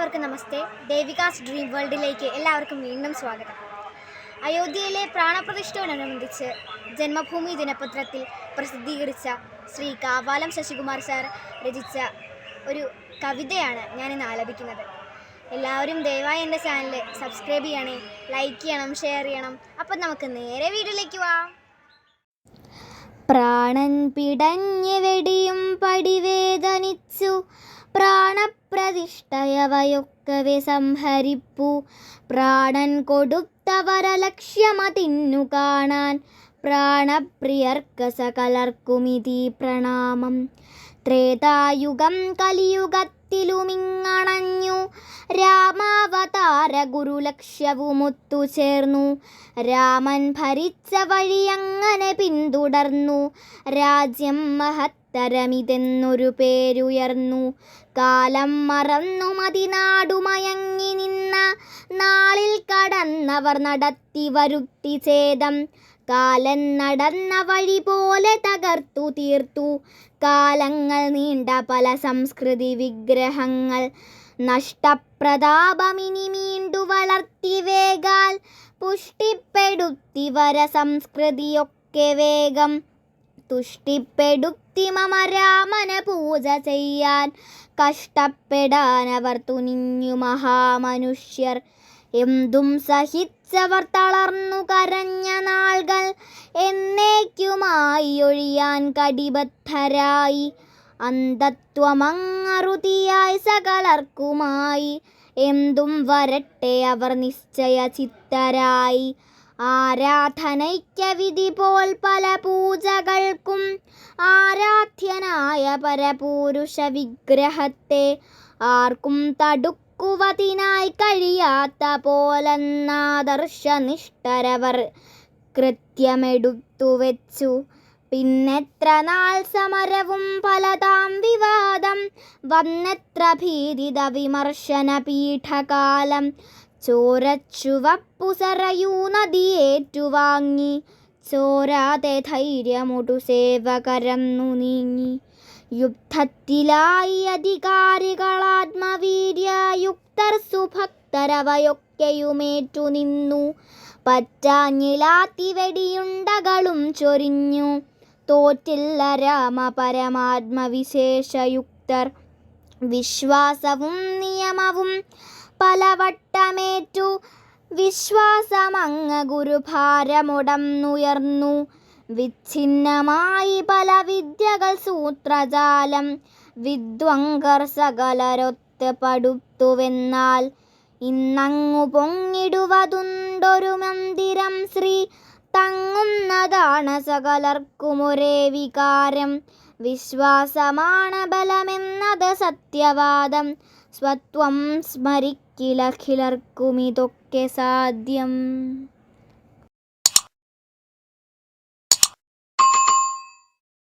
എല്ലാവർക്കും നമസ്തേ. ദേവികാസ് ഡ്രീം വേൾഡിലേക്ക് എല്ലാവർക്കും വീണ്ടും സ്വാഗതം. അയോധ്യയിലെ പ്രാണപ്രതിഷ്ഠയോടനുബന്ധിച്ച് ജന്മഭൂമി ദിനപത്രത്തിൽ പ്രസിദ്ധീകരിച്ച ശ്രീ കാവാലം ശശികുമാർ സാർ രചിച്ച ഒരു കവിതയാണ് ഞാനിന്ന് ആലപിക്കുന്നത്. എല്ലാവരും ദയവായി എന്റെ ചാനൽ സബ്സ്ക്രൈബ് ചെയ്യണേ ലൈക്ക് ചെയ്യണം ഷെയർ ചെയ്യണം. അപ്പം നമുക്ക് നേരെ വീട്ടിലേക്ക് വാ പ്രാണൻ പിടഞ്ഞ് വെടിയും പടിവേദനിച്ചു പ്രാണപ്രതിഷ്ഠയവയൊക്കവെ സംഹരിപ്പു. പ്രാണൻ കൊടുത്തവരലക്ഷ്യമതിന്നു കാണാൻ. പ്രാണപ്രിയർക്ക സകലർക്കുമിതി പ്രണാമം. ത്രേതായുഗം കലിയുഗത്തിലുമിങ്ങണഞ്ഞു. രാമാവതാര ഗുരുലക്ഷ്യവുമൊത്തു ചേർന്നു രാമൻ ഭരിച്ച വഴിയങ്ങനെ പിന്തുടർന്നു. രാജ്യം മഹത്തരമിതെന്നൊരു പേരുയർന്നു. കാലം മറന്നു മതിനാടുമയങ്ങി നിന്ന നാളിൽ കടന്നവർ നടത്തി വരുത്തി ഛേദം കാലൻ നടന്ന വഴി പോലെ തകർത്തു തീർത്തു. കാലങ്ങൾ നീണ്ട പല സംസ്കൃതി വിഗ്രഹങ്ങൾ. നഷ്ടപ്രതാപമിനി മീണ്ടു വളർത്തി വേഗാൽ പുഷ്ടിപ്പെടുത്തി വര സംസ്കൃതിയൊക്കെ വേഗം. തുഷ്ടിപ്പെടുത്തി മമ രാമന പൂജ ചെയ്യാൻ കഷ്ടപ്പെടാനവർ തുനിഞ്ഞു മഹാമനുഷ്യർ. എന്തും സഹിച്ചവർ തളർന്നു കരഞ്ഞ നാൾകൾ എന്നേക്കുമായി ഒഴിയാൻ കടിബദ്ധരായി. അന്ധത്വമങ്ങറുതിയായി സകലർക്കുമായി. എന്തും വരട്ടെ അവർ നിശ്ചയ ചിത്തരായി ആരാധനയ്ക്ക വിധി പോൽ പല പൂജകൾക്കും ആരാധ്യനായ പരപൂരുഷ വിഗ്രഹത്തെ ആർക്കും തടുക്കുവതിനായി കഴിയാത്ത പോലെന്നാദർശനിഷ്ഠരവർ കൃത്യമെടുത്തു വെച്ചു. പിന്നെത്ര നാൾ സമരവും ഫലതാം വിവാദം വന്നെത്ര ഭീതിത വിമർശന പീഠകാലം ചോരച്ചുവപ്പു നദി നദിയേറ്റുവാങ്ങി ചോരാതെ ധൈര്യമൊടു സേവകരന്നു നീങ്ങി. യുദ്ധത്തിലായി അധികാരികളാത്മവീര്യയുക്തർ സുഭക്തരവയൊക്കെയുമേറ്റു നിന്നു. പറ്റാഞ്ഞിലാത്തി വെടിയുണ്ടകളും ചൊരിഞ്ഞു. തോറ്റില്ല രാമ പരമാത്മവിശേഷയുക്തർ വിശ്വാസവും നിയമവും പലവട്ടമേറ്റു വിശ്വാസമങ്ങ ഗുരുഭാരമുടന്നുയർന്നു. വിച്ഛിന്നമായി പല വിദ്യകൾ സൂത്രജാലം. വിദ്വങ്കർ സകലരൊത്ത് പടുത്തുവെന്നാൽ ഇന്നങ്ങു പൊങ്ങിടുവതുണ്ടൊരു മന്ദിരം ശ്രീ തങ്ങുന്നതാണ് സകലർക്കുമൊരേ വികാരം. വിശ്വാസമാണ് ബലമെന്നത് സത്യവാദം. സ്വത്വം സ്മരിക്കിലഖിലർക്കുമിതൊക്കെ സാധ്യം.